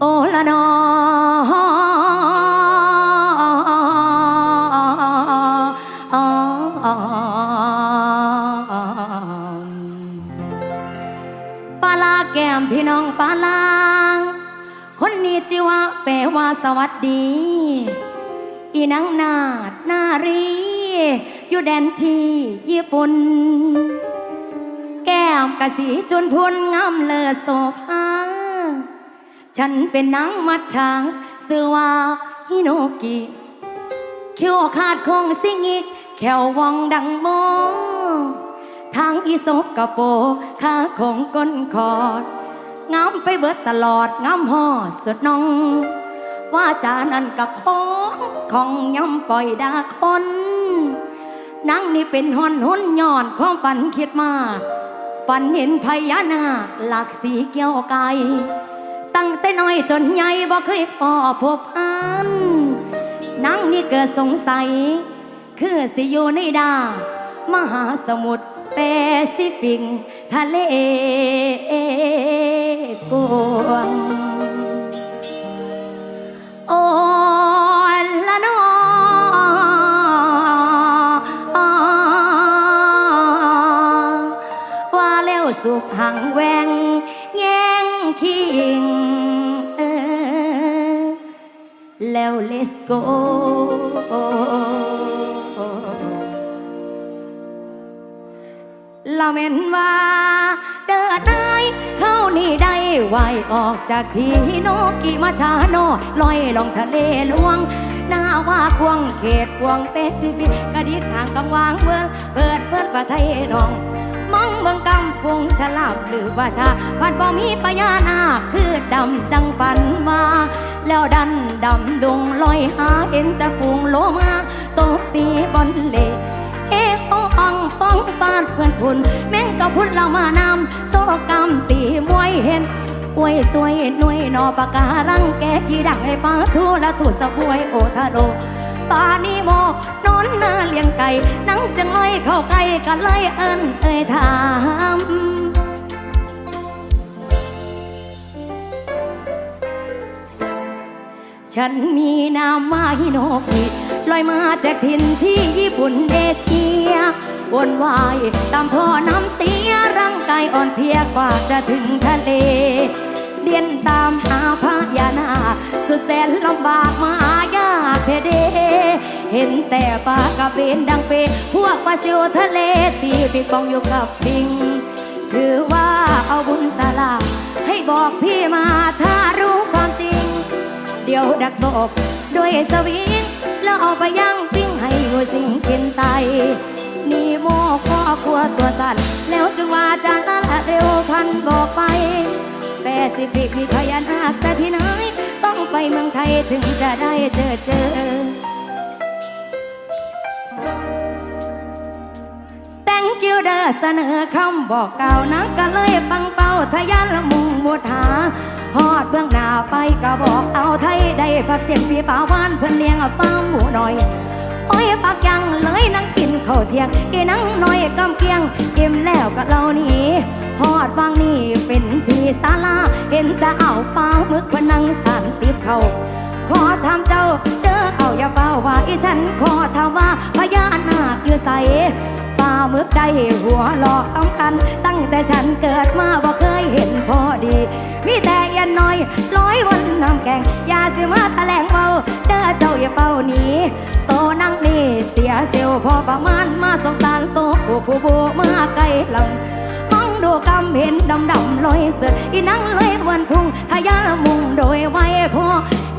โอละนอปลาแก้มพี่น้องปลาลางคนนี้จิวะแปว่าสวัสดี อีนังนาดนารี อยู่แดนที่ญี่ปุ่น แก้มกะสีจนพุนงามเลอโซฟาฉันเป็นนางมัดฉาซื้อว่าฮิโนกิเขียวขาดคงสิงอีกแขววองดังโมทางอีสกกะโปข้าของก้นคอดงามไปเบิดตลอดงามห่อสุดน้อง ว่าจานันกะของของย่ำปล่อยดาคนนางนี่เป็นหอนหุนย้อนความฝันคิดมาก ฝันเห็นพญานาคหลากสีเกี่ยวไก่ตั้งแต่น้อยจนใหญ่บ่เคยพอพบอันนั่งนี่เกิดสงสัย คือสิอยู่ในดา มหาสมุทรแปซิฟิกทะเลกวาง สุขหังแวง แย่งคิงเออแล้ว let's go เราเม็นว่าเดินได้เข้านี่ได้ไหวออกจากที่โนกิมาชาโนลอยลงทะเลลวงหน้าว่ากวางเขตกวางเปซิฟิกกระดิษทางกำวางเมืองเปิดเปิดประเทศน้อง เบิ่งกำพุงฉลาบหรือว่าชาพัดบ่มีพญานาคคือดำดังปันมาแล้วดันดำดงลอยหาเห็นต่ฟูงโลมาตบตีบอลเล่เฮ้โออังป้องปาดเพื่อนคุณ แม่งก็พุดเรามานำโซกรรมตีมวยเห็นอวยสวยหน่วยนอปากการังแกกี่ดังให้ปาทูและถูสะบวยโอทาโดปานีโมนอนหน้าเลี้ยงไก่นั่งจังเลยเข้าไก่ก็เลยเอิ้นเอ่ยถา ฉันมีนามว่าฮิโนกิลอยมาจากถิ่นที่ญี่ปุ่นเอเชียวนวายตามท่อน้ำเสียร่างกายอ่อนเพลียกว่าจะถึงทะเล เดียนตามหาพญานาสุดแสนลำบากมายากเพเด เห็นแต่ปลากระเบนดังเป พวกปลาซิวทะเลตีปีกองอยู่กับปิง คือว่าเอาบุญสาลาให้บอกพี่มาถ้ารู้ ดียวดักตบด้วยสวิงแล้วเอาไปย่างปิ้งให้หัวสิงกินไตนี่โมข้อครัวตัวสั่นแล้วจึงว่าจานนั้นเร็วพันบอกไปแปซิฟิกมีพญานาคแต่ที่ไหนต้องไปเมืองไทยถึงจะได้เจอเจอ thank you เด้อเสนอคำบอกเก่านะก็เลยปังเป้าทะยานละมุงมุดหา ฮอดเบื้องหน้าไปก็บอกเอาไทยได้พักเตียงปีป่าวานเพื่อนเลี้ยงป้าหมูหน่อยโอ้ยปากยังเลยนั่งกินข้าวเที่ยงกินนั่งน้อยกำเกียงกิมแล้วก็เรานี่ฮอดบางนี่เป็นที่ศาลาเห็นแต่เอาปลาหมึกพนังสันติบเขาขอถามเจ้าเด้อเอาอย่าเฝ้าว่าอีฉันขอถาว่าพญานาคอยู่ใส ปลาหมึกได้หัวหลอกต้องกัน ตั้งแต่ฉันเกิดมาบ่เคยเห็นพอดี มีแต่เอียนน้อยร้อยวันน้ำแกงยาสิมาแถลงเบาเด้อเจ้าอย่าเฝ้าหนีโตนั่งนี่เสียเซลพอประมาณมาสงสารโตผู้ผู้ผู้มาไกลหลังมองดูกำเห็นดำดำลอยเสืออีนั่งเลยวันพุ่งทายาละมุงโดยไว้พอ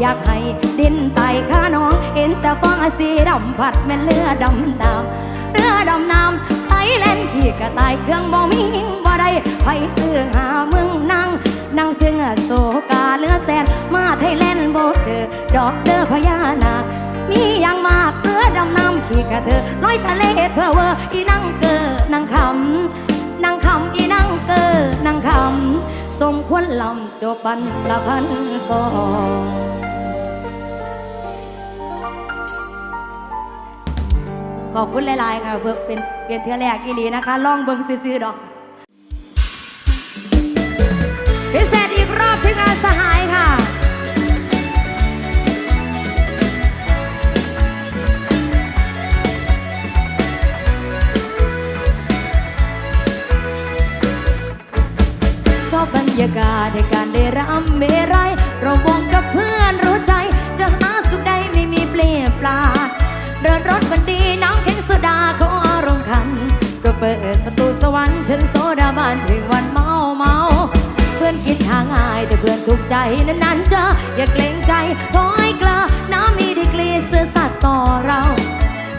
อยากให้ดินไตข้าน้อง เห็นแต่ฟองสีดำผัดแม่เรือดดำดำ เรือดำน้ำไทยแลนขี่กระต่ายเครื่องบ่มียิงบ่ได้ไปซื้อหาเมืองนั่งนั่งเสียงโซกาเรือแสนมาไทยแลนด์บ่เจอดอกเดอพญานาคมีอย่างมากเรือดำน้ำขี่กระเธอลอยทะเลเพื่อเวออีนั่งเกอนั่งคำนางคำอีนางเกอนางคำสมควรลำจบบันละพันกอน อบคุณหลาย ๆ ค่ะเบิกเป็นเป็นเทือแรกอีหลีนะคะล่องเบิงซื้อๆดอก พิเศษอีกรอบที่งานสหายค่ะชอบบรรยากาศในการได้รำเมรัยเราวงกับเพื่อนรู้ใจ จะหาสุขใดไม่มีเปลี่ยนปลาเดินรถวันดีน้อง ดาเขาอารมณ์ขัน ก็เปิดประตูสวรรค์ฉันโซดาบานเพลงวันเมาเมาเพื่อนกินทางง่ายแต่เพื่อนถูกใจนั้นๆจะอย่าเกรงใจถอยกล้าน้ำมีดีกรีเสื้อสัตว์ต่อเรา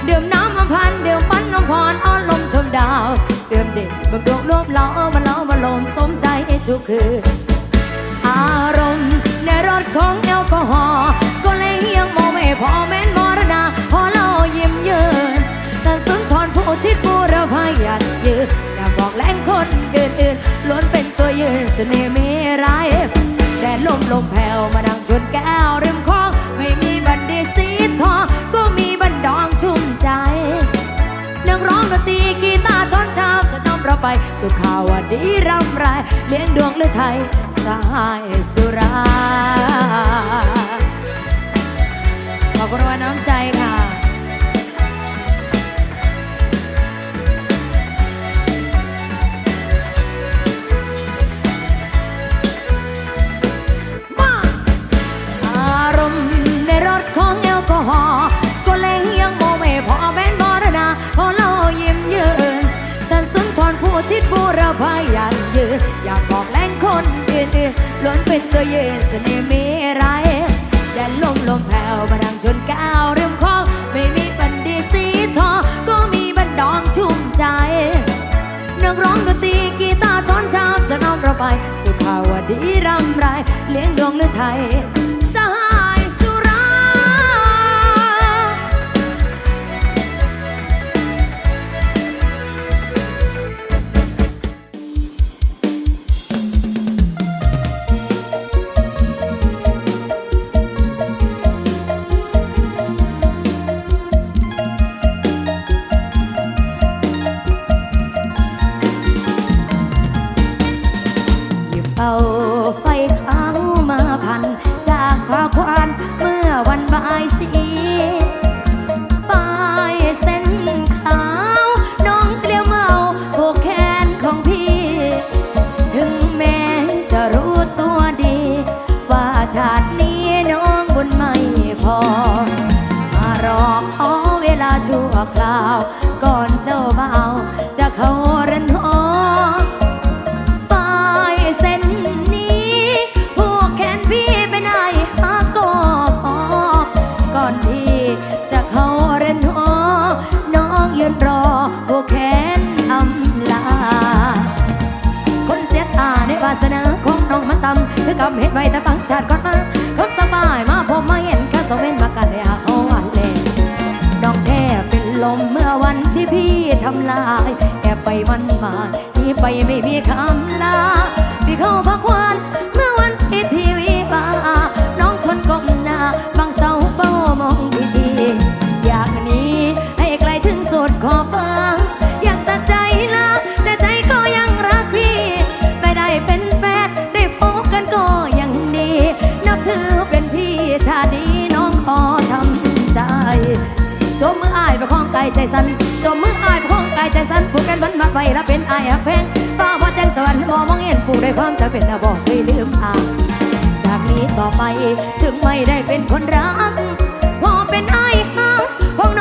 เดื่มน้ำอมพันเดี๋ยวปันน้องพรอ้อนลมชมดาวเดื่มเด็กบำรุงรวบล้อมาล้อมาลมสมใจทุกคืนอารมณ์ในรถของแอลกอฮอล์ก็เลยยังมองไม่พอแม้น แรงคนอื่นๆล้วนเป็นตัวยืนเสน่ห์มีไรายแดดลมลมแผ่วมาดังชนแก้วริมคลอง ไม่มีบันดีสีทองก็มีบันดองชุ่มใจนักร้องดนตรีกีตาร์ช้อนชามจะนำเราไปสู่ข่าวดีรำไร เลี้ยงดวงหรือไทยสายสุรา พายันยืนอยากบอกแรงคนอื่นล้วนเป็นตัวยืนเสน่ห์มีไรแดนลมลมแผ่วมาดังชนก้วริมคลองไม่มีบันดีสีทองก็มีบันดองชุ่มใจนักร้องดนตรีกีตาร์ช้อนชามจะนำเราไปสู่ข่าวดีรำไรเลี้ยงดวงหรือไทยำคือกำเห็ดไว้แต่ฟังชาติก่อนมาคำสบายมาผมมาเห็นแค่สองเวนมากันเลยอาอ่อนเล่น้อกแทบเป็นลมเมื่อวันที่พี่ทำลายแอบไปมันมาที่ไปไม่มีคำลาพี่เข้าพักวันายใจสันจมมืออายประคองกายใจสันผูกกันมันมาไปแล้วเป็นอายหักแพงฟ้าพอแจ้งสวรรค์มองมองเห็นผู้ได้ความจะเป็นอาบอกเคยลืมอางจากนี้ต่อไปถึงไม่ได้เป็นคนรักพอเป็นอ้ฮักของน้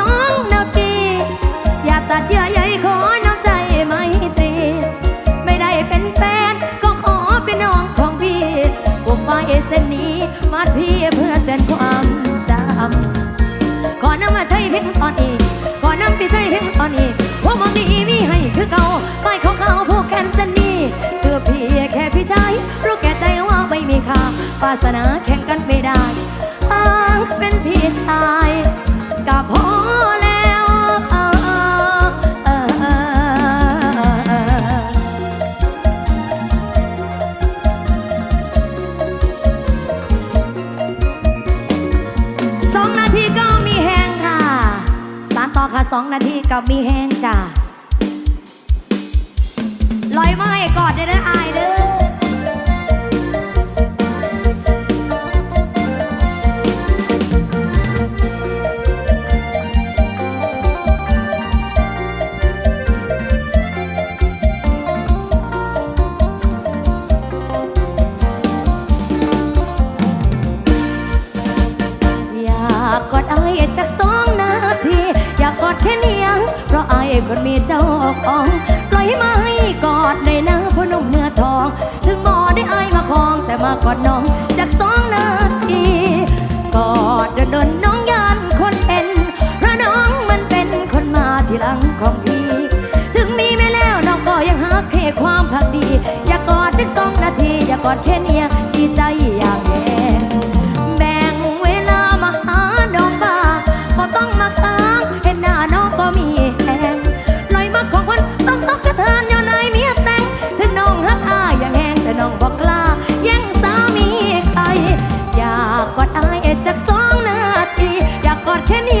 อง อนนี้พวกมองดีมีให้คือเก่าไปของเขาพวกแคนเซนนี่เพื่อพี่แค่พี่ชายรู้แก่ใจว่าไม่มีค่าปาสนาแข่งกันไม่ได้อ้างเป็นพี่ชายก็พอแล้วเออเออเออ สองนาทีก็ ค่ะสองนาทีกับมีแห้งจ้าลอยมาให้กอดได้นะอายเด้อ คนมีเจ้าของ ปล่อยมาให้กอดในนะพนมเนื้อทอง ถึงบ่ได้อายมาคลองแต่มากอดน้องจากสองนาทีกอดเดินเดินน้องยานคนเป็นเพราะน้องมันเป็นคนมาทีหลังของพี่ถึงมีไม่แล้วน้องก็ยังหักแค่ความพักดี อยากกอดสักสองนาที อยากกอดแค่เนี้ยดีใจ อย